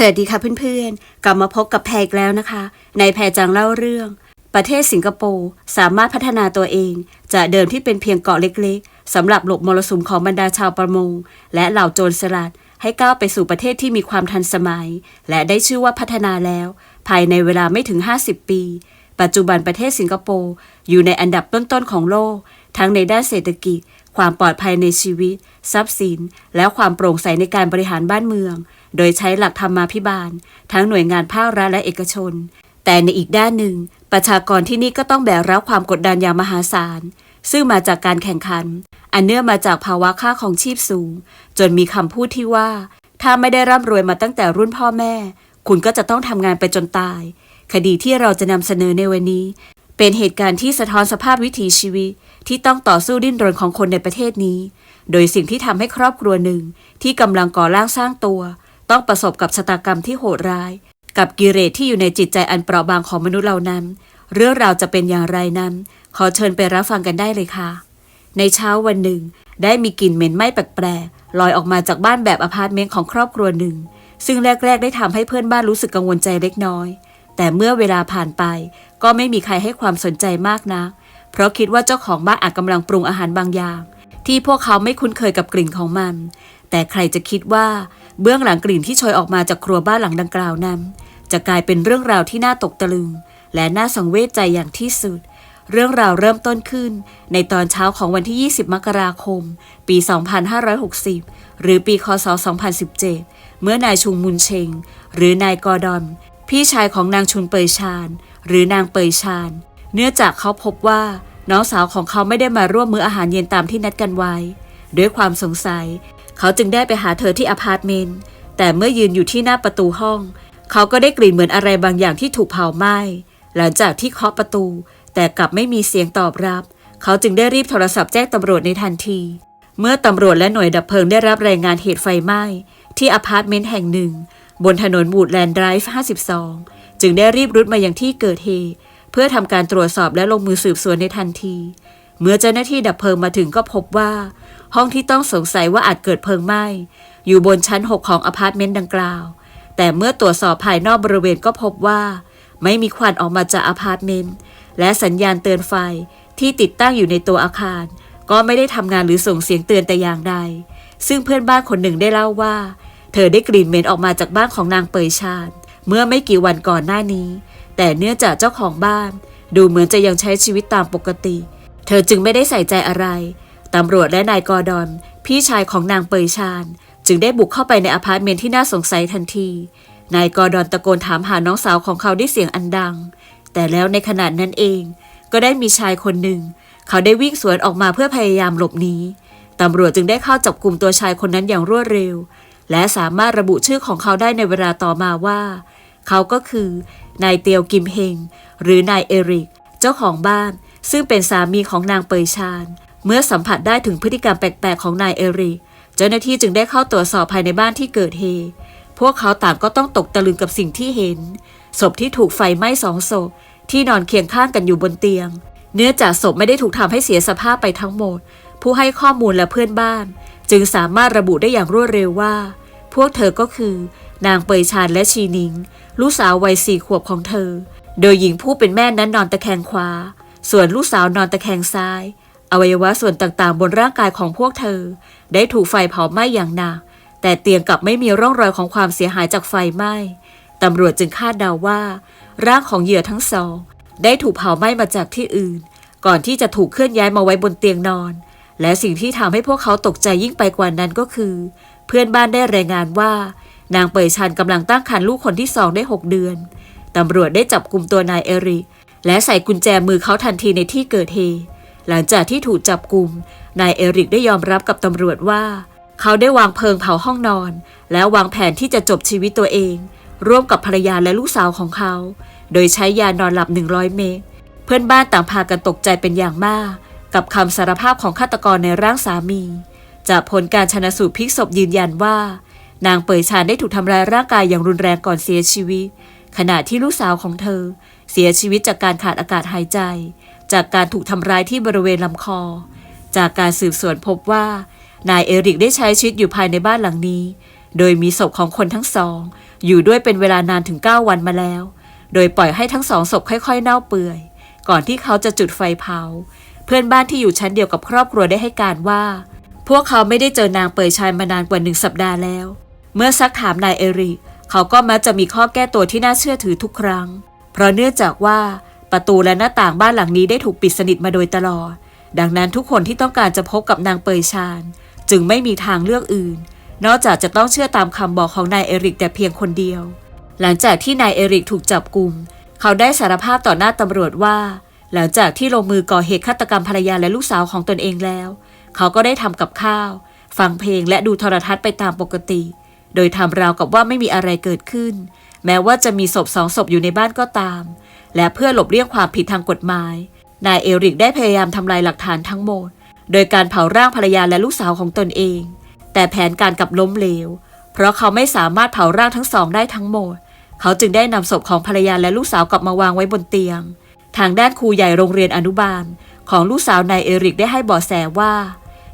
สวัสดีค่ะเพื่อนๆ กลับมาพบกับแพรอีกแล้วนะคะ ในแพรจังเล่าเรื่อง ประเทศสิงคโปร์สามารถพัฒนาตัวเอง จากเดิมที่เป็นเพียงเกาะเล็กๆสำหรับหลบมรสุมของบรรดาชาวประมง และเหล่าโจรสลัด ให้ก้าวไปสู่ประเทศที่มีความทันสมัย และได้ชื่อว่าพัฒนาแล้ว ภายในเวลาไม่ถึง 50 ปี ปัจจุบันประเทศสิงคโปร์อยู่ในอันดับต้นๆของโลก ทั้งในด้านเศรษฐกิจ ความปลอดภัยในชีวิต ทรัพย์สิน และความโปร่งใสในการบริหารบ้านเมือง โดยใช้หลักธรรมาภิบาล ทั้งหน่วยงานภาครัฐและเอกชน แต่ในอีกด้านหนึ่ง ประชากรที่นี่ก็ต้องแบกรับความกดดันอย่างมหาศาล ซึ่งมาจากการแข่งขัน อันเนื่องมาจากภาวะค่าของชีพสูง จนมีคำพูดที่ว่า ถ้าไม่ได้ร่ำรวยมาตั้งแต่รุ่นพ่อแม่ คุณก็จะต้องทำงานไปจนตาย คดีที่เราจะนำเสนอในวันนี้ เป็นเหตุการณ์ที่สะท้อนสภาพวิถีชีวิต ที่ต้องต่อสู้ดิ้นรนของคนในประเทศนี้ โดยสิ่งที่ทำให้ครอบครัวหนึ่งที่กำลังก่อร่างสร้างตัว ต้องประสบกับชะตากรรมที่โหดร้าย กับกิเลสที่อยู่ในจิตใจอันเปราะบางของมนุษย์เหล่านั้น เรื่องราวจะเป็นอย่างไรนั้น ขอเชิญไปรับฟังกันได้เลยค่ะ ในเช้าวันหนึ่ง ได้มีกลิ่นเหม็นไหม้แปลกๆลอยออกมาจากบ้านแบบอพาร์ตเมนต์ของครอบครัวหนึ่ง ซึ่งแรกๆ ได้ทำให้เพื่อนบ้านรู้สึกกังวลใจเล็กน้อย แต่เมื่อเวลาผ่านไป ก็ไม่มีใครให้ความสนใจมากนักเพราะคิดว่าเจ้าของบ้านอาจกำลังปรุงอาหารบางอย่าง ที่พวกเขาไม่คุ้นเคยกับกลิ่นของมัน แต่ใครจะคิดว่า เบื้องหลังกลิ่นที่โชยออกมาจากครัวบ้านหลังดังกล่าวนั้น จะกลายเป็นเรื่องราวที่น่าตกตะลึง และน่าสังเวชใจอย่างที่สุด เรื่องราวเริ่มต้นขึ้น ในตอนเช้าของวันที่ 20 มกราคม ปี 2560 หรือปีคศ 2017 เมื่อนายชุงมุนเชง หรือนายกอร์ดอน พี่ชายของนางชุนเปยชาน หรือนางเปยชาน เนื่องจากเขาพบว่าน้องสาวของเขาไม่ได้มาร่วมมื้ออาหารเย็นตามที่นัดกันไว้ ด้วยความสงสัย เขาจึงได้ไปหาเธอที่อพาร์ตเมนต์ แต่เมื่อยืนอยู่ที่หน้าประตูห้อง เขาก็ได้กลิ่นเหมือนอะไรบางอย่างที่ถูกเผาไหม้ หลังจากที่เคาะประตู แต่กลับไม่มีเสียงตอบรับ เขาจึงได้รีบโทรศัพท์แจ้งตำรวจในทันที เมื่อตำรวจและหน่วยดับเพลิงได้รับรายงานเหตุไฟไหม้ ที่อพาร์ตเมนต์แห่งหนึ่ง บนถนนบูดแลนด์ไดรฟ์52 จึงได้รีบรุดมายังที่เกิดเหตุเพื่อทำการตรวจสอบและลงมือสืบสวนในทันที เมื่อเจ้าหน้าที่ดับเพลิงมาถึงก็พบว่า ห้องที่ต้องสงสัยว่าอาจเกิดเพลิงไหม้ อยู่บนชั้น 6 ของอพาร์ตเมนต์ดังกล่าว แต่เมื่อตรวจสอบภายนอกบริเวณก็พบว่า ไม่มีควันออกมาจากอพาร์ตเมนต์และสัญญาณเตือนไฟที่ติดตั้งอยู่ในตัวอาคาร ก็ไม่ได้ทำงานหรือส่งเสียงเตือนแต่อย่างใด ซึ่งเพื่อนบ้านคนหนึ่งได้เล่าว่า เธอได้กลิ่นเหม็นออกมาจากบ้านของนางเปยชาญเมื่อไม่กี่วันก่อนหน้านี้ แต่เนื่องจากเจ้าของบ้าน ดูเหมือนจะยังใช้ชีวิตตามปกติ เธอจึงไม่ได้ใส่ใจอะไร ตำรวจและนายกอร์ดอน พี่ชายของนางเปยชาญจึงได้บุกเข้าไปในอพาร์ตเมนต์ที่น่าสงสัยทันที นายกอร์ดอนตะโกนถามหาน้องสาวของเขาด้วยเสียงอันดัง แต่แล้วในขณะนั้นเอง ก็ได้มีชายคนหนึ่ง เขาได้วิ่งสวนออกมาเพื่อพยายามหลบหนีตำรวจจึงได้เข้าจับกลุ่มตัวชายคนนั้นอย่างรวดเร็ว และสามารถระบุชื่อของเขาได้ในเวลาต่อมาว่า เขาก็คือนายเตียวกิมเฮงหรือนายเอริก เจ้าของบ้าน ซึ่งเป็นสามีของนางเปยชาน เมื่อสัมผัสได้ถึงพฤติกรรมแปลกๆของนายเอริเจ้าหน้าที่จึงได้เข้าตรวจสอบภายในบ้านที่เกิดเหตุพวกเขาต่างก็ต้องตกตะลึงกับสิ่งที่เห็น ศพที่ถูกไฟไหม้สองศพที่นอนเคียงข้างกันอยู่บนเตียง เนื่องจากศพไม่ได้ถูกทำให้เสียสภาพไปทั้งหมด ผู้ให้ข้อมูลและเพื่อนบ้าน จึงสามารถระบุได้อย่างรวดเร็วว่า พวกเธอก็คือ นางเปยชานและชีนิง ลูกสาววัยสี่ขวบของเธอ โดยหญิงผู้เป็นแม่นั้นนอนตะแคงขวา ส่วนลูกสาวนอนตะแคงซ้าย อวัยวะส่วนต่างๆ บนร่างกายของพวกเธอ ได้ถูกไฟเผาไหม้อย่างหนัก แต่เตียงกลับไม่มีร่องรอยของความเสียหายจากไฟไหม้ ตำรวจจึงคาดเดาว่า ร่างของเหยื่อทั้งสอง ได้ถูกเผาไหม้มาจากที่อื่น ก่อนที่จะถูกเคลื่อนย้ายมาไว้บนเตียงนอน และสิ่งที่ทำให้พวกเขาตกใจยิ่งไปกว่านั้นก็คือ เพื่อนบ้านได้รายงานว่า นางเปยชันกำลังตั้งครรภ์ลูกคนที่สองได้หกเดือน ตำรวจได้จับกลุ่มตัวนายเอริกและใส่กุญแจมือเขาทันทีในที่เกิดเหตุ หลังจากที่ถูกจับกลุ่มนายเอริกได้ยอมรับกับตำรวจว่า เขาได้วางเพลิงเผาห้องนอน แล้ววางแผนที่จะจบชีวิตตัวเอง ร่วมกับภรรยาและลูกสาวของเขา โดยใช้ยานอนหลับ 100 เมตร เพื่อนบ้านต่างพากันตกใจเป็นอย่างมาก กับคำสารภาพของฆาตกรในร่างสามี จากผลการชนะสูตรพลิกศพยืนยันว่า นางเปยชานได้ถูกทำร้ายร่างกายอย่างรุนแรงก่อนเสียชีวิต ขณะที่ลูกสาวของเธอ เสียชีวิตจากการขาดอากาศหายใจ จากการถูกทำร้ายที่บริเวณลำคอ จากการสืบสวนพบว่า นายเอริกได้ใช้ชีวิตอยู่ภายในบ้านหลังนี้ โดยมีศพของคนทั้งสอง อยู่ด้วยเป็นเวลานานถึง 9 วันมาแล้ว โดยปล่อยให้ทั้งสองศพค่อยๆ เน่าเปื่อย ก่อนที่เขาจะจุดไฟเผา เพื่อนบ้านที่อยู่ชั้นเดียวกับครอบครัวได้ให้การว่า พวกเขาไม่ได้เจอนางเปยชายมานานกว่าหนึ่งสัปดาห์แล้ว เมื่อซักถามนายเอริกเขาก็มักจะมีข้อแก้ตัวที่น่าเชื่อถือทุกครั้ง เพราะเนื่องจากว่า ประตูและหน้าต่างบ้านหลังนี้ได้ถูกปิดสนิทมาโดยตลอด ดังนั้นทุกคนที่ต้องการจะพบกับนางเปยชานจึงไม่มีทางเลือกอื่น นอกจากจะต้องเชื่อตามคำบอกของนายเอริกแต่เพียงคนเดียว หลังจากที่นายเอริกถูกจับกลุ่ม เขาได้สารภาพต่อหน้าตำรวจว่า หลังจากที่ลงมือก่อเหตุฆาตกรรมภรรยาและลูกสาวของตนเองแล้ว เขาก็ได้ทำกับข้าว ฟังเพลงและดูโทรทัศน์ไปตามปกติ โดยทำราวกับว่าไม่มีอะไรเกิดขึ้น แม้ว่าจะมีศพสองศพอยู่ในบ้านก็ตาม และเพื่อหลบเลี่ยงความผิดทางกฎหมาย นายเอริกได้พยายามทำลายหลักฐานทั้งหมด โดยการเผาร่างภรรยาและลูกสาวของตนเอง แต่แผนการกลับล้มเหลว เพราะเขาไม่สามารถเผาร่างทั้งสองได้ทั้งหมด เขาจึงได้นำศพของภรรยาและลูกสาวกลับมาวางไว้บนเตียง ทางด้านครูใหญ่โรงเรียนอนุบาล ของลูกสาวนายเอริกได้ให้บาะแสว่า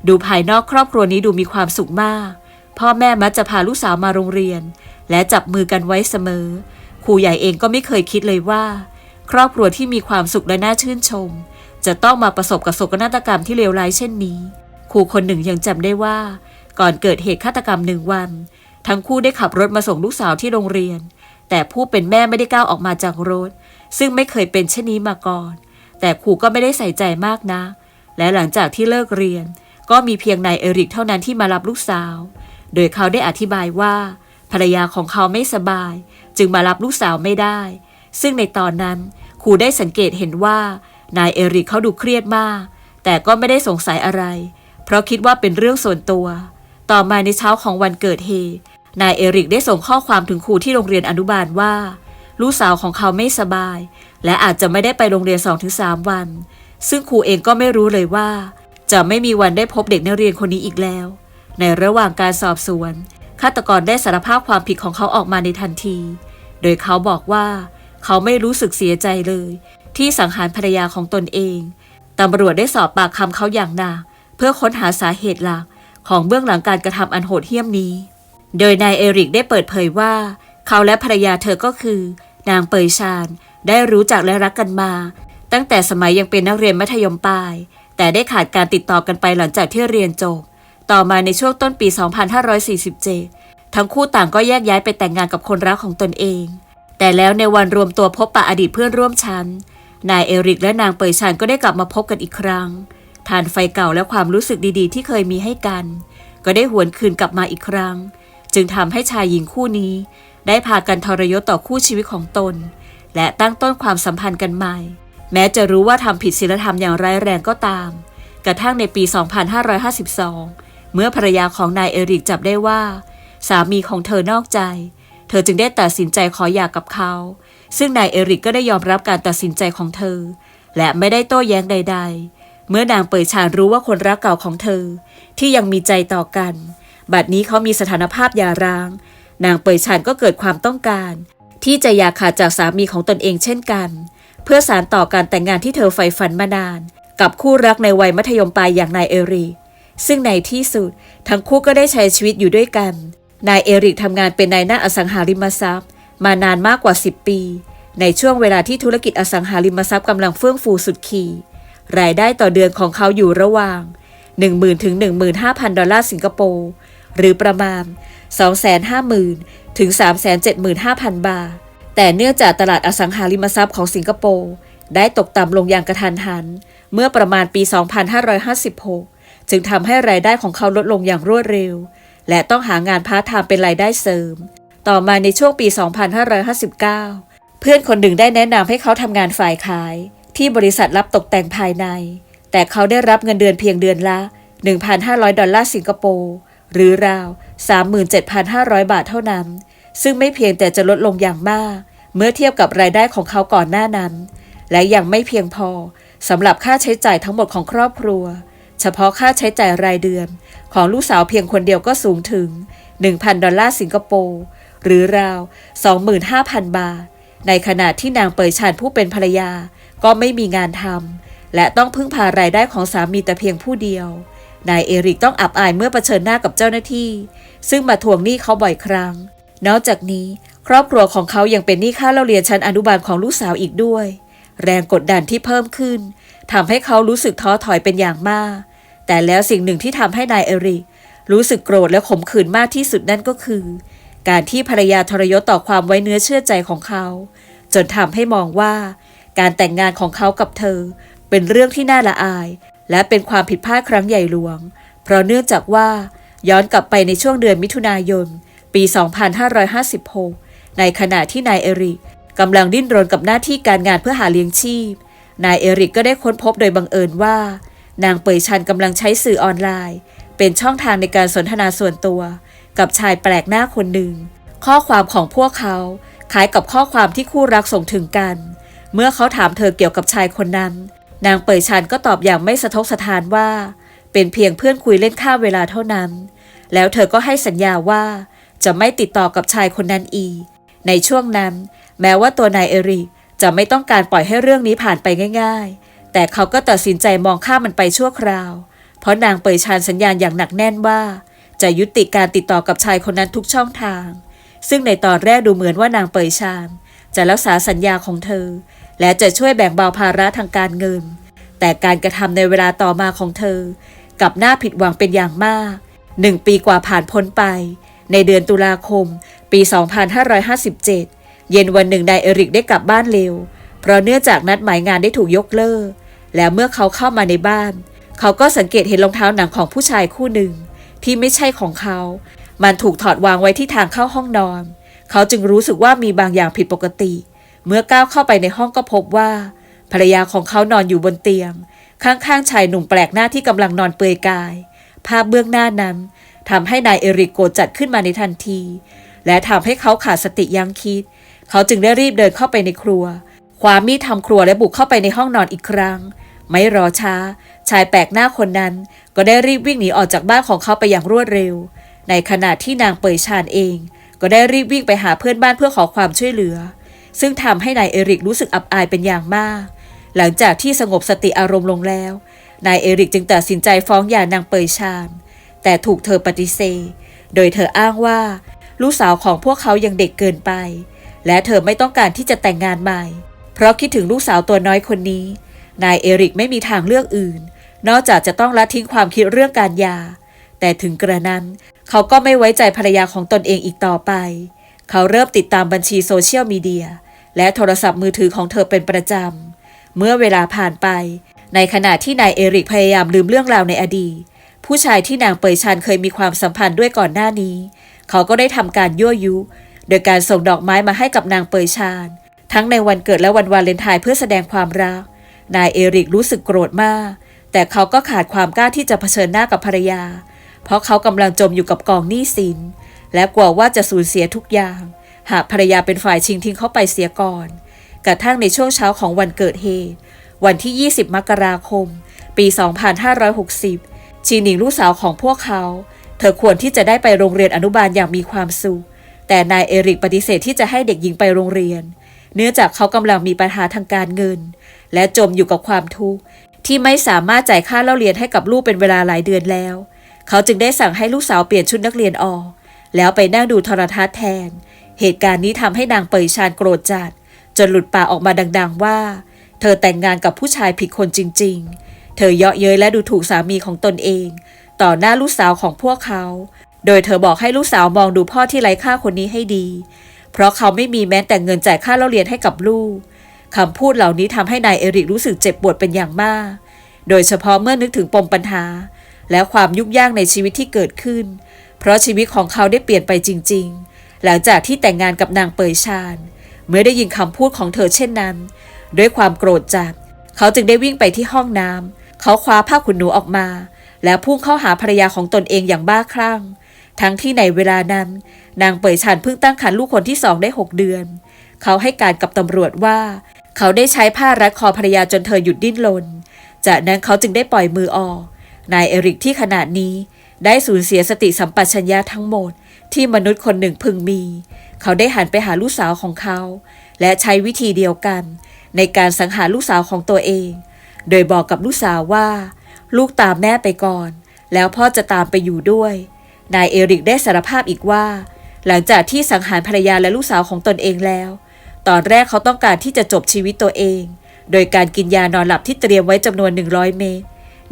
ดูภายนอกครอบครัวนี้ดูมีความสุขมาก พ่อแม่มักจะพาลูกสาวมาโรงเรียน และจับมือกันไว้เสมอครูใหญ่เองก็ไม่เคยคิดเลยว่า ครอบครัวที่มีความสุขและน่าชื่นชม จะต้องมาประสบกับโศกนาฏกรรมที่เลวร้ายเช่นนี้ครูคนหนึ่งยังจำได้ว่า ก่อนเกิดเหตุฆาตกรรมหนึ่งวัน ทั้งคู่ได้ขับรถมาส่งลูกสาวที่โรงเรียน แต่ผู้เป็นแม่ไม่ได้ก้าวออกมาจากรถ ซึ่งไม่เคยเป็นเช่นนี้มาก่อน แต่ครูก็ไม่ได้ใส่ใจมากนะ และหลังจากที่เลิกเรียน ก็มีเพียงนายเอริกเท่านั้นที่มารับลูกสาว โดยเขาได้อธิบายว่า ภรรยาของเขาไม่สบาย จึงมารับลูกสาวไม่ได้ ซึ่งในตอนนั้นครูได้สังเกตเห็นว่านายเอริกเขาดูเครียดมาก แต่ก็ไม่ได้สงสัยอะไร เพราะคิดว่าเป็นเรื่องส่วนตัว ต่อมาในเช้าของวันเกิดเหตุนายเอริกได้ส่งข้อความถึงครูที่โรงเรียนอนุบาลว่า ลูกสาวของเขาไม่สบาย และอาจจะไม่ได้ไปโรงเรียน 2-3 วัน ซึ่งครูเองก็ไม่รู้เลยว่า จะไม่มีวันได้พบเด็กนักเรียนคนนี้อีกแล้ว ในระหว่างการสอบสวนฆาตกรได้สารภาพความผิดของเขาออกมาในทันที โดยเขาบอกว่า เขาไม่รู้สึกเสียใจเลย ที่สังหารภรรยาของตนเองตำรวจได้สอบปากคำเขาอย่างหนักเพื่อค้นหาสาเหตุหลักของเบื้องหลังการกระทำอันโหดเหี้ยมนี้ โดยนายเอริกได้เปิดเผยว่า เขาและภรรยาเธอก็คือ นางเปยชานได้รู้จักและรักกันมา ตั้งแต่สมัยยังเป็นนักเรียนมัธยมปลาย แต่ได้ขาดการติดต่อกันไปหลังจากที่เรียนจบ ต่อมาในช่วงต้นปี 2547 ทั้งคู่ต่างก็แยกย้ายไปแต่งงานกับคนรักของตนเอง แต่แล้วในวันรวมตัวพบปะอดีตเพื่อนร่วมชั้น นายเอริกและนางเปยชานก็ได้กลับมาพบกันอีกครั้งทานไฟเก่าและความรู้สึกดีๆ ที่เคยมีให้กัน ก็ได้หวนคืนกลับมาอีกครั้ง จึงทำให้ชายหญิงคู่นี้ ได้พากันทรยศต่อคู่ชีวิตของตน และตั้งต้นความสัมพันธ์กันใหม่ แม้จะรู้ว่าทำผิดศีลธรรมอย่างร้ายแรงก็ตาม กระทั่งในปี 2552 เมื่อภรรยาของนายเอริกจับได้ว่า สามีของเธอนอกใจ ธอจึงได้ตัดสินใจขอหย่ากับเขา ซึ่งนายเอริกก็ได้ยอมรับการตัดสินใจของเธอ และไม่ได้โต้แย้งใด ๆ เมื่อนางเปิดชานรู้ว่าคนรักเก่าของเธอ ที่ยังมีใจต่อกัน บัดนี้เขามีสถานภาพหย่าร้าง นางเปยชานก็เกิดความต้องการ ที่จะอย่าขาดจากสามีของตนเองเช่นกัน เพื่อสารต่อการแต่งงานที่เธอใฝ่ฝันมานาน กับคู่รักในวัยมัธยมปลายอย่างนายเอริกซึ่งในที่สุดทั้งคู่ก็ได้ใช้ชีวิตอยู่ด้วยกัน นายเอริกทำงานเป็นนายหน้าอสังหาริมทรัพย์ มานานมากกว่า 10 ปี ในช่วงเวลาที่ธุรกิจอสังหาริมทรัพย์กำลังเฟื่องฟูสุดขีดรายได้ต่อเดือนของเขาอยู่ระหว่าง 10,000ถึง15,000 ดอลลาร์สิงคโปร์หรือประมาณ 250,000ถึง375,000 บาท แต่เนื่องจากตลาดอสังหาริมทรัพย์ของสิงคโปร์ได้ตกต่ำลงอย่างกระทันหัน เมื่อประมาณปี 2556 จึงทำให้รายได้ของเขาลดลงอย่างรวดเร็ว และต้องหางานพาร์ทไทม์เป็นรายได้เสริม ต่อมาในช่วงปี 2559 เพื่อนคนหนึ่งได้แนะนำให้เขาทำงานฝ่ายขาย ที่บริษัทรับตกแต่งภายใน แต่เขาได้รับเงินเดือนเพียงเดือนละ 1,500 ดอลลาร์สิงคโปร์หรือราว 37,500 บาทเท่านั้น ซึ่งไม่เพียงแต่จะลดลงอย่างมาก เมื่อเทียบกับรายได้ของเขาก่อนหน้านั้น และยังไม่เพียงพอสำหรับค่าใช้จ่ายทั้งหมดของครอบครัว เฉพาะค่าใช้จ่ายรายเดือน ของลูกสาวเพียงคนเดียวก็สูงถึง 1,000 ดอลลาร์สิงคโปร์หรือราว 25,000 บาท ในขณะที่นางเปยชานผู้เป็นภรรยาก็ไม่มีงานทำและต้องพึ่งพารายได้ของสามีแต่เพียงผู้เดียวนายเอริกต้องอับอายเมื่อเผชิญหน้ากับเจ้าหน้าที่ ซึ่งมาทวงหนี้เขาบ่อยครั้ง นอกจากนี้ ครอบครัวของเขายังเป็นหนี้ค่าเล่าเรียนชั้นอนุบาลของลูกสาวอีกด้วย แรงกดดันที่เพิ่มขึ้นทำให้เขารู้สึกท้อถอยเป็นอย่างมาก แต่แล้วสิ่งหนึ่งที่ทำให้นายเอริกรู้สึกโกรธและขมขื่นมากที่สุดนั่นก็คือ การที่ภรรยาทรยศต่อความไว้เนื้อเชื่อใจของเขา จนทำให้มองว่า การแต่งงานของเขากับเธอ เป็นเรื่องที่น่าละอาย และเป็นความผิดพลาดครั้งใหญ่หลวง เพราะเนื่องจากว่าย้อนกลับไปในช่วงเดือนมิถุนายน ปี 2556 ในขณะที่นายเอริกกำลังดิ้นรนกับหน้าที่การงานเพื่อหาเลี้ยงชีพ นายเอริกก็ได้ค้นพบโดยบังเอิญว่า นางเปยชันกำลังใช้สื่อออนไลน์ เป็นช่องทางในการสนทนาส่วนตัว กับชายแปลกหน้าคนหนึ่ง ข้อความของพวกเขาคล้ายกับข้อความที่คู่รักส่งถึงกัน เมื่อเขาถามเธอเกี่ยวกับชายคนนั้น นางเปยชันก็ตอบอย่างไม่สะทกสะทานว่า เป็นเพียงเพื่อนคุยเล่นข้ามเวลาเท่านั้น แล้วเธอก็ให้สัญญาว่า จะไม่ติดต่อกับชายคนนั้นอีก ในช่วงนั้น แม้ว่าตัวนายเอริกจะไม่ต้องการปล่อยให้เรื่องนี้ผ่านไปง่ายๆ แต่เขาก็ตัดสินใจมองข้ามมันไปชั่วคราว เพราะนางเปยชานสัญญาณอย่างหนักแน่นว่า จะยุติการติดต่อกับชายคนนั้นทุกช่องทาง ซึ่งในตอนแรกดูเหมือนว่านางเปยชานจะรักษาสัญญาของเธอ และจะช่วยแบ่งเบาภาระทางการเงิน แต่การกระทำในเวลาต่อมาของเธอ กับน่าผิดหวังเป็นอย่างมากหนึ่งปีกว่าผ่านพ้นไป ในเดือนตุลาคม ปี 2557 เย็นวันหนึ่งนายเอริกได้กลับบ้านเร็ว เพราะเนื่องจากนัดหมายงานได้ถูกยกเลิก แล้วเมื่อเขาเข้ามาในบ้าน เขาก็สังเกตเห็นรองเท้าหนังของผู้ชายคู่หนึ่ง ที่ไม่ใช่ของเขา มันถูกถอดวางไว้ที่ทางเข้าห้องนอน เขาจึงรู้สึกว่ามีบางอย่างผิดปกติ เมื่อก้าวเข้าไปในห้องก็พบว่า ภรรยาของเขานอนอยู่บนเตียง ข้างๆชายหนุ่มแปลกหน้าที่กำลังนอนเปลือยกาย ภาพเบื้องหน้านั้นทำให้นายเอริกโกรธจัดขึ้นมาในทันที และทำให้เขาขาดสติยั้งคิด เขาจึงได้รีบเดินเข้าไปในครัวคว้ามีดทำครัวและบุกเข้าไปในห้องนอนอีกครั้ง ไม่รอช้า ชายแปลกหน้าคนนั้น ก็ได้รีบวิ่งหนีออกจากบ้านของเขาไปอย่างรวดเร็ว ในขณะที่นางเปยชานเอง ก็ได้รีบวิ่งไปหาเพื่อนบ้านเพื่อขอความช่วยเหลือ ซึ่งทำให้นายเอริกรู้สึกอับอายเป็นอย่างมาก หลังจากที่สงบสติอารมณ์ลงแล้ว นายเอริกจึงตัดสินใจฟ้องหย่านางเปยชานแต่ถูกเธอปฏิเสธ โดยเธออ้างว่า ลูกสาวของพวกเขายังเด็กเกินไป และเธอไม่ต้องการที่จะแต่งงานใหม่ เพราะคิดถึงลูกสาวตัวน้อยคนนี้ นายเอริกไม่มีทางเลือกอื่น นอกจากจะต้องละทิ้งความคิดเรื่องการยา แต่ถึงกระนั้น เขาก็ไม่ไว้ใจภรรยาของตนเองอีกต่อไป เขาเริ่มติดตามบัญชีโซเชียลมีเดีย และโทรศัพท์มือถือของเธอเป็นประจำ เมื่อเวลาผ่านไป ในขณะที่นายเอริกพยายามลืมเรื่องราวในอดีต ผู้ชายที่นางเปยชันเคยมีความสัมพันธ์ด้วยก่อนหน้านี้ เขาก็ได้ทำการยั่วยุ โดยการส่งดอกไม้มาให้กับนางเปยชานทั้งในวันเกิดและวันวาเลนไทน์เพื่อแสดงความรัก นายเอริกรู้สึกโกรธมาก แต่เขาก็ขาดความกล้าที่จะเผชิญหน้ากับภรรยา เพราะเขากำลังจมอยู่กับกองหนี้สิน และกลัวว่าจะสูญเสียทุกอย่าง หากภรรยาเป็นฝ่ายชิงทิ้งเขาไปเสียก่อน กระทั่งในช่วงเช้าของวันเกิดเหตุ วันที่ 20 มกราคม ปี 2560 ชีหนิงลูกสาวของพวกเขา เธอควรที่จะได้ไปโรงเรียนอนุบาลอย่างมีความสุข แต่นายเอริกปฏิเสธที่จะให้เด็กหญิงไปโรงเรียน เนื่องจากเขากำลังมีปัญหาทางการเงิน และจมอยู่กับความทุกข์ที่ไม่สามารถจ่ายค่าเล่าเรียนให้กับลูกเป็นเวลาหลายเดือนแล้ว เขาจึงได้สั่งให้ลูกสาวเปลี่ยนชุดนักเรียนออก แล้วไปนั่งดูโทรทัศน์แทน เหตุการณ์นี้ทำให้นางเปยชานโกรธจัด จนหลุดปากออกมาดัง ๆ ว่า เธอแต่งงานกับผู้ชายผิดคนจริง ๆ เธอเยาะเย้ยและดูถูกสามีของตนเอง ต่อหน้าลูกสาวของพวกเขา โดยเธอบอกให้ลูกสาวมองดูพ่อที่ไร้ค่าคนนี้ให้ดี เพราะเขาไม่มีแม้แต่เงินจ่ายค่าเล่าเรียนให้กับลูก คำพูดเหล่านี้ทำให้นายเอริกรู้สึกเจ็บปวดเป็นอย่างมาก โดยเฉพาะเมื่อนึกถึงปมปัญหา และความยุ่งยากในชีวิตที่เกิดขึ้น เพราะชีวิตของเขาได้เปลี่ยนไปจริง ๆ หลังจากที่แต่งงานกับนางเปยชานเมื่อได้ยินคำพูดของเธอเช่นนั้น ด้วยความโกรธจัด เขาจึงได้วิ่งไปที่ห้องน้ำเขาคว้าผ้าขนหนูออกมา แล้วพุ่งเข้าหาภรรยาของตนเองอย่างบ้าคลั่ง ทั้งที่ในเวลานั้น นางเปยชานเพิ่งตั้งครรภ์ลูกคนที่สองได้หกเดือน เขาให้การกับตำรวจว่า เขาได้ใช้ผ้ารัดคอภรรยาจนเธอหยุดดิ้นรนจากนั้นเขาจึงได้ปล่อยมือออก นายเอริกที่ขนาดนี้ได้สูญเสียสติสัมปชัญญะทั้งหมดที่มนุษย์คนหนึ่งพึงมี เขาได้หันไปหาลูกสาวของเขา และใช้วิธีเดียวกัน ในการสังหารลูกสาวของตัวเอง โดยบอกกับลูกสาวว่า ลูกตามแม่ไปก่อน แล้วพ่อจะตามไปอยู่ด้วย นายเอริกได้สารภาพอีกว่า หลังจากที่สังหารภรรยาและลูกสาวของตนเองแล้ว ตอนแรกเขาต้องการที่จะจบชีวิตตัวเอง โดยการกินยานอนหลับที่เตรียมไว้จำนวน 100 เมตร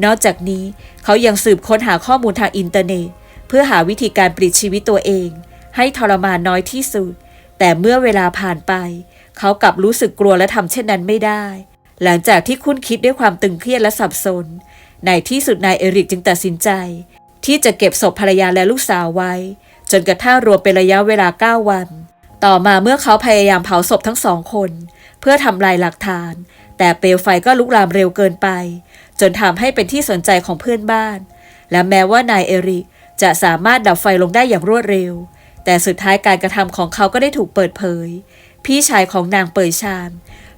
นอกจากนี้เขายังสืบค้นหาข้อมูลทางอินเทอร์เน็ต เพื่อหาวิธีการปลิดชีวิตตัวเอง ให้ทรมานน้อยที่สุด แต่เมื่อเวลาผ่านไป เขากลับรู้สึกกลัวและทำเช่นนั้นไม่ได้ หลังจากที่คุ้นคิดด้วยความตึงเครียดและสับสน ในที่สุดนายเอริกจึงตัดสินใจ ที่จะเก็บศพภรรยาและลูกสาวไว้ จนกระทั่งรวมเป็นระยะเวลา 9 วัน ต่อมาเมื่อเขาพยายามเผาศพทั้งสองคน เพื่อทำลายหลักฐาน แต่เปลวไฟก็ลุกลามเร็วเกินไป จนทำให้เป็นที่สนใจของเพื่อนบ้าน และแม้ว่านายเอริกจะสามารถดับไฟลงได้อย่างรวดเร็ว แต่สุดท้ายการกระทำของเขาก็ได้ถูกเปิดเผย พี่ชายของนางเปยชาน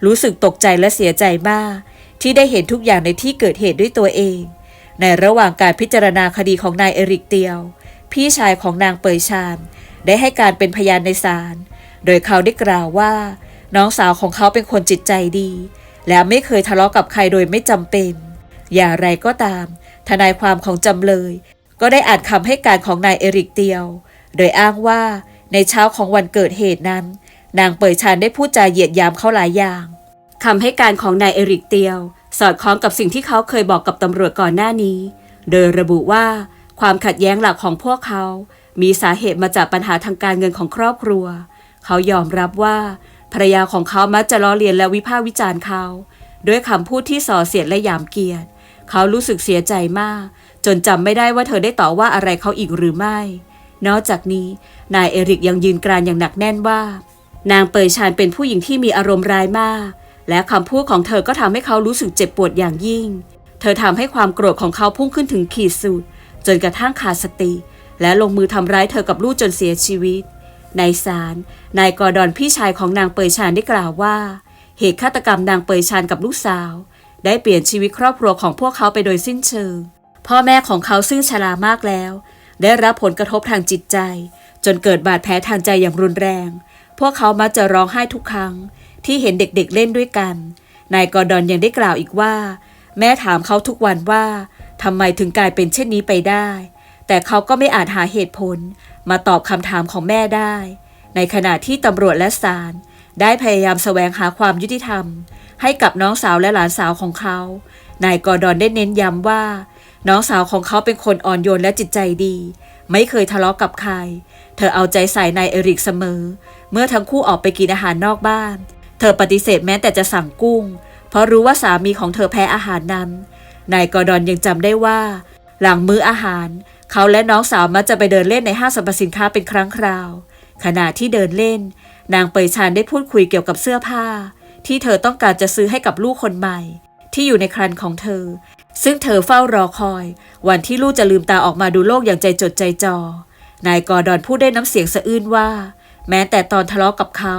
รู้สึกตกใจและเสียใจมาก ที่ได้เห็นทุกอย่างในที่เกิดเหตุด้วยตัวเอง ในระหว่างการพิจารณาคดีของนายเอริกเตียว พี่ชายของนางเปยชานได้ให้การเป็นพยานในศาล โดยเขาได้กล่าวว่า น้องสาวของเขาเป็นคนจิตใจดี และไม่เคยทะเลาะกับใครโดยไม่จำเป็น อย่างไรก็ตาม ทนายความของจำเลย ก็ได้อ่านคำให้การของนายเอริกเตียว โดยอ้างว่าในเช้าของวันเกิดเหตุนั้น นางเปยชานได้พูดจาเหยียดยามเขาหลายอย่างคำให้การของนายเอริกเตียว สอดคล้องกับสิ่งที่เขาเคยบอกกับตำรวจก่อนหน้านี้ โดยระบุว่าความขัดแย้งหลักของพวกเขา มีสาเหตุมาจากปัญหาทางการเงินของครอบครัว เขายอมรับว่าภรรยาของเขามักจะล้อเลียนและวิพากษ์วิจารณ์เขาด้วยคำพูดที่ส่อเสียดและหยามเกียรติ เขารู้สึกเสียใจมาก จนจำไม่ได้ว่าเธอได้ต่อว่าอะไรเขาอีกหรือไม่ นอกจากนี้ นายเอริกยังยืนกรานอย่างหนักแน่นว่า นางเปยชานเป็นผู้หญิงที่มีอารมณ์ร้ายมาก และคำพูดของเธอก็ทำให้เขารู้สึกเจ็บปวดอย่างยิ่ง เธอทำให้ความโกรธของเขาพุ่งขึ้นถึงขีดสุด จนกระทั่งขาดสติ และลงมือทำร้ายเธอกับลูกจนเสียชีวิต ในศาลนายกอดอนพี่ชายของนางเปยชานได้กล่าวว่า เหตุฆาตกรรมนางเปยชานกับลูกสาว ได้เปลี่ยนชีวิตครอบครัวของพวกเขาไปโดยสิ้นเชิง พ่อแม่ของเขาซึ่งชรามากแล้ว ได้รับผลกระทบทางจิตใจ จนเกิดบาดแผลทางใจอย่างรุนแรง พวกเขามักจะร้องไห้ทุกครั้ง ที่เห็นเด็กๆเล่นด้วยกัน นายกอดอนยังได้กล่าวอีกว่า แม่ถามเขาทุกวันว่าทำไมถึงกลายเป็นเช่นนี้ไปได้ แต่เขาก็ไม่อาจหาเหตุผล มาตอบคำถามของแม่ได้ ในขณะที่ตำรวจและศาลได้พยายามแสวงหาความยุติธรรม ให้กับน้องสาวและหลานสาวของเขา นายกอร์ดอนได้เน้นย้ำว่า น้องสาวของเขาเป็นคนอ่อนโยนและจิตใจดี ไม่เคยทะเลาะกับใคร เธอเอาใจใส่นายเอริกเสมอ เมื่อทั้งคู่ออกไปกินอาหารนอกบ้าน เธอปฏิเสธแม้แต่จะสั่งกุ้ง เพราะรู้ว่าสามีของเธอแพ้อาหารนั้น นายกอร์ดอนยังจำได้ว่า หลังมื้ออาหาร เขาและน้องสาวมักจะไปเดินเล่นในห้างสรรพสินค้าเป็นครั้งคราว ขณะที่เดินเล่น นางเปยชานได้พูดคุยเกี่ยวกับเสื้อผ้า ที่เธอต้องการจะซื้อให้กับลูกคนใหม่ ที่อยู่ในครันของเธอ ซึ่งเธอเฝ้ารอคอย วันที่ลูกจะลืมตาออกมาดูโลกอย่างใจจดใจจ่อนายกอร์ดอนพูดได้น้ำเสียงสะอื้นว่า แม้แต่ตอนทะเลาะกับเขา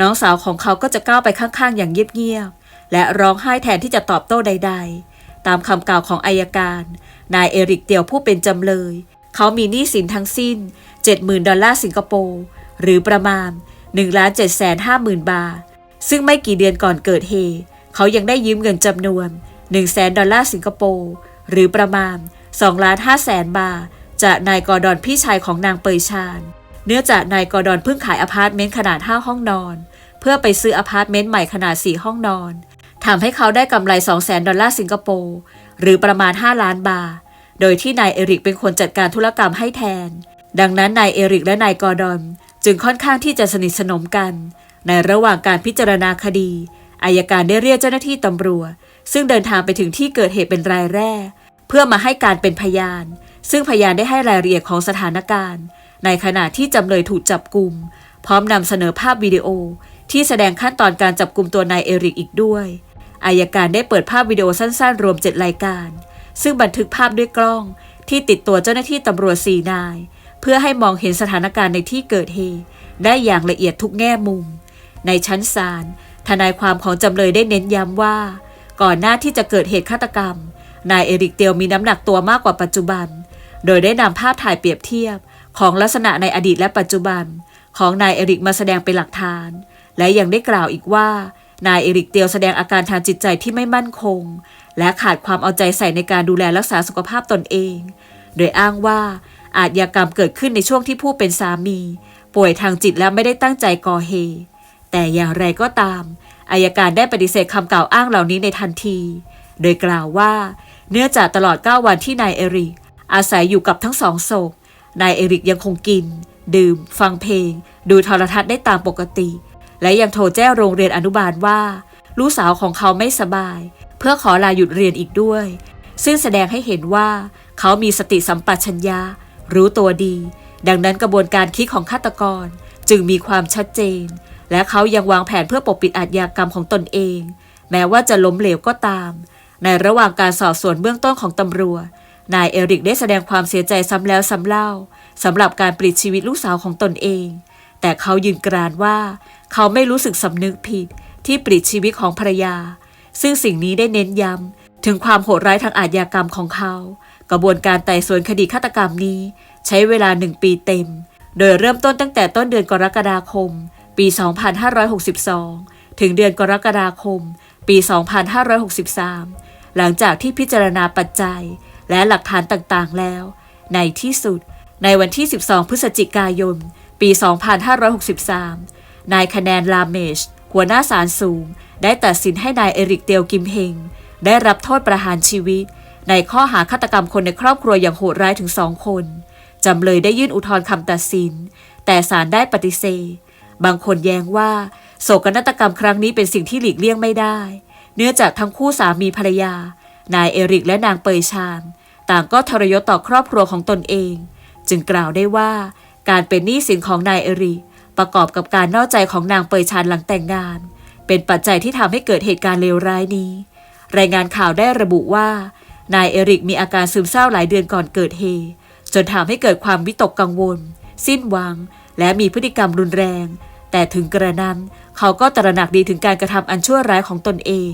น้องสาวของเขาก็จะก้าวไปข้างๆ อย่างเงียบๆและร้องไห้แทนที่จะตอบโต้ใด ๆ ตามคำกล่าวของอายการ นายเอริกเตียวผู้เป็นจำเลย เขามีหนี้สินทั้งสิ้น 70,000 ดอลลาร์สิงคโปร์หรือประมาณ1ล้าน7แสนห้าหมื่นบาท ซึ่งไม่กี่เดือนก่อนเกิดเหตุเขายังได้ยืมเงินจำนวน1แสนดอลลาร์สิงคโปร์หรือประมาณ2ล้าน5แสนบาท จากนายกอร์ดอนพี่ชายของนางเปยชานเนื่องจากนายกอร์ดอนเพิ่งขายอพาร์ตเมนต์ขนาด 5 ห้องนอน เพื่อไปซื้ออพาร์ตเมนต์ใหม่ขนาด 4 ห้องนอน ทำให้เขาได้กำไร 2 0 0แสนดอลลาร์สิงคโปร์ หรือประมาณ 5 ล้านบาท โดยที่นายเอริกเป็นคนจัดการธุรกรรมให้แทน ดังนั้นนายเอริกและนายกอร์ดอนจึงค่อนข้างที่จะสนิทสนมกัน ในระหว่างการพิจารณาคดีอายการได้เรียกเจ้าหน้าที่ตำรวจ ซึ่งเดินทางไปถึงที่เกิดเหตุเป็นรายแรก เพื่อมาให้การเป็นพยาน ซึ่งพยานได้ให้รายละเอียดของสถานการณ์ ในขณะที่จำเลยถูกจับกลุ่มพร้อมนำเสนอภาพวิดีโอที่แสดงขั้นตอนการจับกลุ่มตัวนายเอริกอีกด้วย อายการได้เปิดภาพวิดีโอสั้นๆ รวม 7 รายการ ซึ่งบันทึกภาพด้วยกล้อง ที่ติดตัวเจ้าหน้าที่ตำรวจสี่นาย เพื่อให้มองเห็นสถานการณ์ในที่เกิดเหตุได้อย่างละเอียดทุกแง่มุม ในชั้นศาลทนายความของจำเลยได้เน้นย้ำว่า ก่อนหน้าที่จะเกิดเหตุฆาตกรรม นายเอริกเตียวมีน้ำหนักตัวมากกว่าปัจจุบัน โดยได้นำภาพถ่ายเปรียบเทียบ ของลักษณะในอดีตและปัจจุบัน ของนายเอริกมาแสดงเป็นหลักฐาน และยังได้กล่าวอีกว่า นายเอริกเตียวแสดงอาการทางจิตใจที่ไม่มั่นคง และขาดความเอาใจใส่ในการดูแลรักษาสุขภาพตนเอง โดยอ้างว่าอาชญากรรมเกิดขึ้นในช่วงที่ผู้เป็นสามี ป่วยทางจิตและไม่ได้ตั้งใจก่อเหตุแต่อย่างไรก็ตามอายการได้ปฏิเสธคำกล่าวอ้างเหล่านี้ในทันที โดยกล่าวว่า เนื่องจากตลอด 9 วันที่นายเอริก อาศัยอยู่กับทั้งสองศพนายเอริกยังคงกิน ดื่ม ฟังเพลง ดูโทรทัศน์ได้ตามปกติ และยังโทรแจ้งโรงเรียนอนุบาลว่า ลูกสาวของเขาไม่สบาย เพื่อขอลาหยุดเรียนอีกด้วย ซึ่งแสดงให้เห็นว่า เขามีสติสัมปชัญญะรู้ตัวดี ดังนั้นกระบวนการคิดของฆาตกรจึงมีความชัดเจน และเขายังวางแผนเพื่อปกปิดอาชญากรรมของตนเอง แม้ว่าจะล้มเหลวก็ตาม ในระหว่างการสอบสวนเบื้องต้นของตำรวจนายเอริกได้แสดงความเสียใจซ้ำแล้วซ้ำเล่าสำหรับการปลิดชีวิตลูกสาวของตนเอง แต่เขายืนกรานว่าเขาไม่รู้สึกสำนึกผิดที่ปลิดชีวิตของภรรยา ซึ่งสิ่งนี้ได้เน้นย้ำถึงความโหดร้ายทางอาชญากรรมของเขา กระบวนการไต่สวนคดีฆาตกรรมนี้ ใช้เวลาหนึ่งปีเต็ม โดยเริ่มต้นตั้งแต่ต้นเดือนกรกฎาคม ปี 2562 ถึงเดือนกรกฎาคม ปี 2563 หลังจากที่พิจารณาปัจจัย และหลักฐานต่างๆแล้ว ในที่สุด ในวันที่ 12 พฤศจิกายน ปี 2563 นายคะแนนลาเมช หัวหน้าศาลสูง ได้ตัดสินให้นายเอริกเตียวกิมเฮง ได้รับโทษประหารชีวิต ในข้อหาฆาตกรรมคนในครอบครัวอย่างโหดร้ายถึงสองคน จำเลยได้ยื่นอุทธรณ์คำตัดสิน แต่ศาลได้ปฏิเสธ บางคนแย้งว่า โศกนาฏกรรมครั้งนี้เป็นสิ่งที่หลีกเลี่ยงไม่ได้ เนื่องจากทั้งคู่สามีภรรยา นายเอริกและนางเปยชานต่างก็ทรยศต่อครอบครัวของตนเอง จึงกล่าวได้ว่า การเป็นหนี้สินของนายเอริกประกอบกับการนอกใจของนางเปยชานหลังแต่งงาน เป็นปัจจัยที่ทำให้เกิดเหตุการณ์เลวร้ายนี้ รายงานข่าวได้ระบุว่านายเอริกมีอาการซึมเศร้าหลายเดือนก่อนเกิดเหตุจนทำให้เกิดความวิตกกังวล สิ้นหวัง และมีพฤติกรรมรุนแรง แต่ถึงกระนั้น เขาก็ตระหนักดีถึงการกระทำอันชั่วร้ายของตนเอง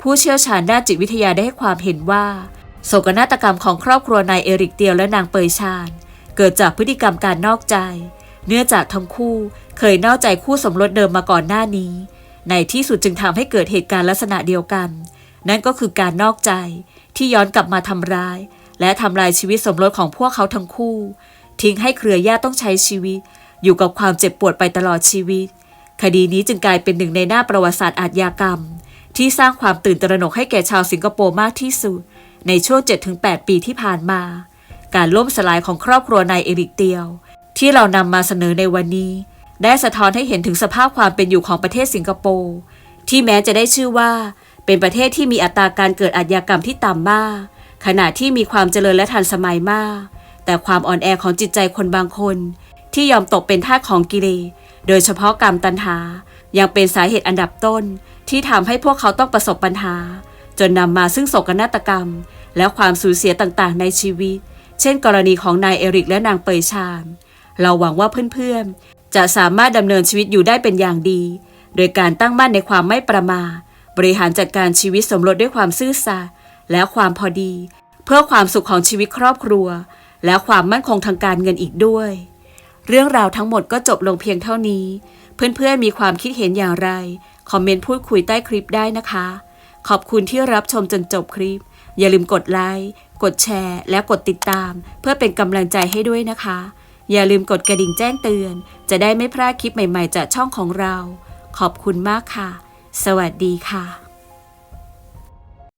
ผู้เชี่ยวชาญด้านจิตวิทยาได้ให้ความเห็นว่าโศกนาฏกรรมของครอบครัวนายเอริกเตียวและนางเปยชาน เกิดจากพฤติกรรมการนอกใจ เนื่องจากทั้งคู่เคยนอกใจคู่สมรสเดิมมาก่อนหน้านี้ ในที่สุดจึงทำให้เกิดเหตุการณ์ลักษณะเดียวกัน นั่นก็คือการนอกใจที่ย้อนกลับมาทำร้าย และทำลายชีวิตสมรสของพวกเขาทั้งคู่ ทิ้งให้เครือญาติต้องใช้ชีวิต อยู่กับความเจ็บปวดไปตลอดชีวิต คดีนี้จึงกลายเป็นหนึ่งในหน้าประวัติศาสตร์อาชญากรรม ที่สร้างความตื่นตระหนกให้แก่ชาวสิงคโปร์มากที่สุด ในช่วง 7-8 ปีที่ผ่านมา การล่มสลายของครอบครัวนายเอริกเตียว ที่เรานำมาเสนอในวันนี้ ได้สะท้อนให้เห็นถึงสภาพความเป็นอยู่ของประเทศสิงคโปร์ที่แม้จะได้ชื่อว่าเป็นประเทศที่มีอัตราการเกิดอาชญากรรมที่ต่ำมาก ขณะที่มีความเจริญและทันสมัยมาก แต่ความอ่อนแอของจิตใจคนบางคน ที่ยอมตกเป็นทาสของกิเลสโดยเฉพาะกรรมตัณหา ยังเป็นสาเหตุอันดับต้น ที่ทำให้พวกเขาต้องประสบปัญหา จนนำมาซึ่งโศกนาฏกรรม และความสูญเสียต่างๆ ในชีวิต เช่นกรณีของนายเอริกและนางเปยชานเราหวังว่าเพื่อนๆ จะสามารถดำเนินชีวิตอยู่ได้เป็นอย่างดี โดยการตั้งมั่นในความไม่ประมาทบริหารจัดการชีวิตสมรสด้วยความซื่อสัตย์และความพอดี เพื่อความสุขของชีวิตครอบครัว และความมั่นคงทางการเงินอีกด้วย เรื่องราวทั้งหมดก็จบลงเพียงเท่านี้ เพื่อนๆมีความคิดเห็นอย่างไร คอมเมนต์พูดคุยใต้คลิปได้นะคะ ขอบคุณที่รับชมจนจบคลิป อย่าลืมกดไลค์ กดแชร์และกดติดตาม เพื่อเป็นกำลังใจให้ด้วยนะคะ อย่าลืมกดกระดิ่งแจ้งเตือน จะได้ไม่พลาดคลิปใหม่ๆจากช่องของเรา ขอบคุณมากค่ะ สวัสดีค่ะ